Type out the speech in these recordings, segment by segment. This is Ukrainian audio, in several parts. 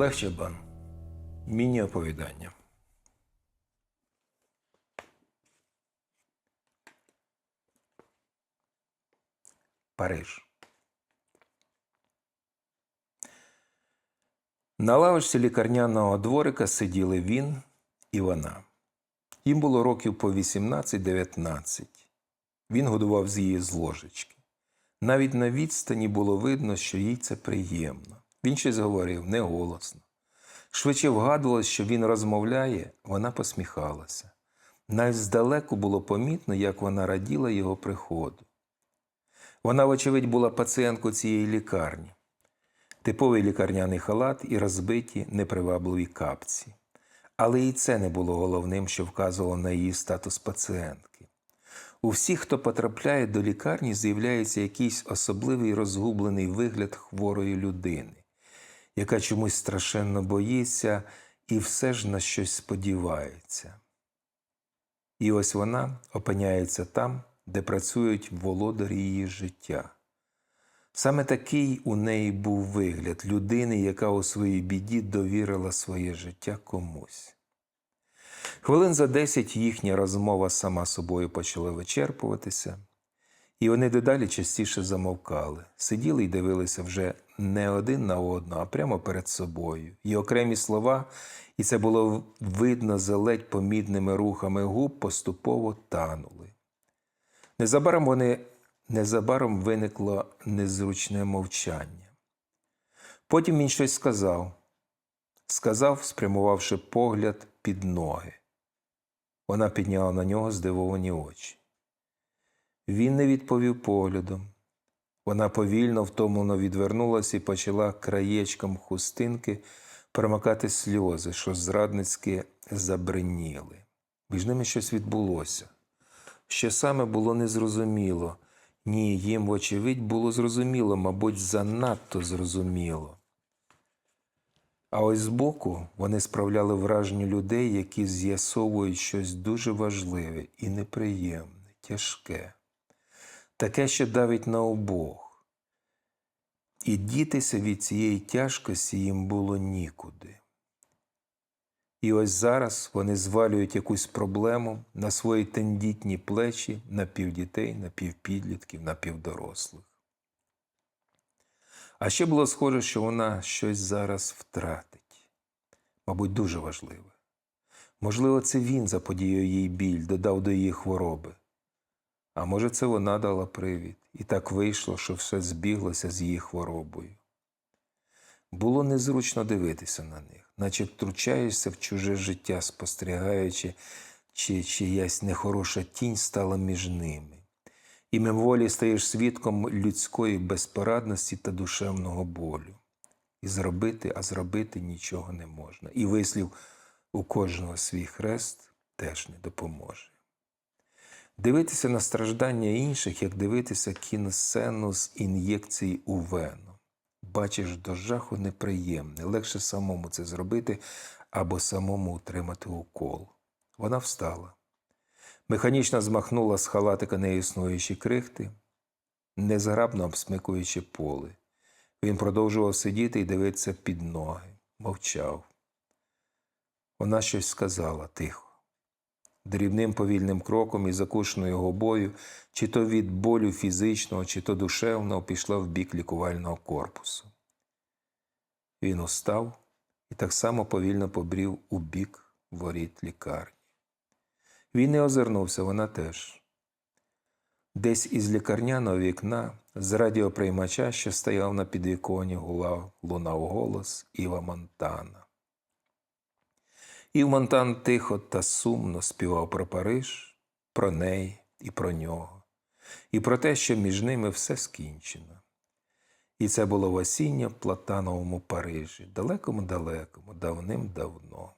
Олег Чабан. Міні-оповідання. Париж. На лавочці лікарняного дворика сиділи він і вона. Їм було років по 18-19. Він годував з її з ложечки. Навіть на відстані було видно, що їй це приємно. Він щось говорив неголосно. Швидше вгадувалось, що він розмовляє, вона посміхалася. Навіть здалеку було помітно, як вона раділа його приходу. Вона, вочевидь, була пацієнткою цієї лікарні. Типовий лікарняний халат і розбиті непривабливі капці. Але і це не було головним, що вказувало на її статус пацієнтки. У всіх, хто потрапляє до лікарні, з'являється якийсь особливий розгублений вигляд хворої людини, яка чомусь страшенно боїться і все ж на щось сподівається. І ось вона опиняється там, де працюють володарі її життя. Саме такий у неї був вигляд людини, яка у своїй біді довірила своє життя комусь. Хвилин за десять їхня розмова сама собою почала вичерпуватися, і вони дедалі частіше замовкали, сиділи і дивилися вже не один на одного, а прямо перед собою. І окремі слова, і це було видно за ледь помітними рухами губ, поступово танули. Незабаром вони незабаром виникло незручне мовчання. Потім він щось сказав, сказав, спрямувавши погляд під ноги. Вона підняла на нього здивовані очі. Він не відповів поглядом. Вона повільно, втомлено відвернулася і почала краєчком хустинки промокати сльози, що зрадницьки забриніли. Між ними щось відбулося. Що саме було незрозуміло. Ні, їм, вочевидь, було зрозуміло, мабуть, занадто зрозуміло. А ось збоку вони справляли враження людей, які з'ясовують щось дуже важливе і неприємне, тяжке, таке, що давить на обох. І дітися від цієї тяжкості їм було нікуди. І ось зараз вони звалюють якусь проблему на свої тендітні плечі напівдітей, напівпідлітків, напівдорослих. А ще було схоже, що вона щось зараз втратить, мабуть, дуже важливе. Можливо, це він заподіяв їй біль, додав до її хвороби. А може, це вона дала привід, і так вийшло, що все збіглося з її хворобою. Було незручно дивитися на них, наче втручаєшся в чуже життя, спостерігаючи, чи чиясь нехороша тінь стала між ними. І мимоволі стаєш свідком людської безпорадності та душевного болю. І зробити, а зробити нічого не можна. І вислів у кожного свій хрест теж не допоможе. Дивитися на страждання інших, як дивитися кіносцену з ін'єкції у вену. Бачиш до жаху неприємне, легше самому це зробити або самому утримати укол. Вона встала. Механічно змахнула з халатика неіснуючі крихти, незграбно обсмикуючи поле. Він продовжував сидіти і дивитися під ноги, мовчав. Вона щось сказала тихо. Дрібним повільним кроком і закушеною губою, чи то від болю фізичного, чи то душевного, пішла в бік лікувального корпусу. Він устав і так само повільно побрів у бік воріт лікарні. Він не озирнувся, вона теж. Десь із лікарняного вікна, з радіоприймача, що стояв на підвіконі, гулав, лунав голос Іва Монтана. Ів Монтан тихо та сумно співав про Париж, про неї і про нього, і про те, що між ними все скінчено. І це було в осіння в Платановому Парижі, далекому-далекому, давним-давно.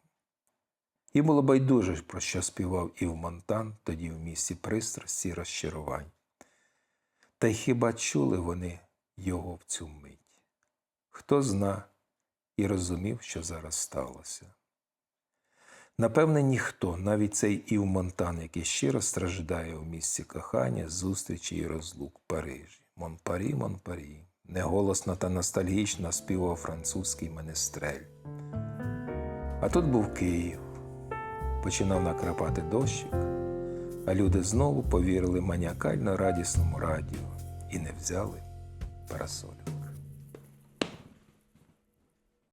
І було байдуже, про що співав Ів Монтан тоді в місті пристрасті й розчарувань. Та й хіба чули вони його в цю мить? Хто зна і розумів, що зараз сталося? Напевне, ніхто, навіть цей Ів Монтан, який щиро страждає у місці кохання, зустрічі і розлук Парижі. Монпарі, Монпарі, неголосно та ностальгічно співав французький менестрель. А тут був Київ. Починав накрапати дощик, а люди знову повірили маніакально радісному радіо і не взяли парасолю.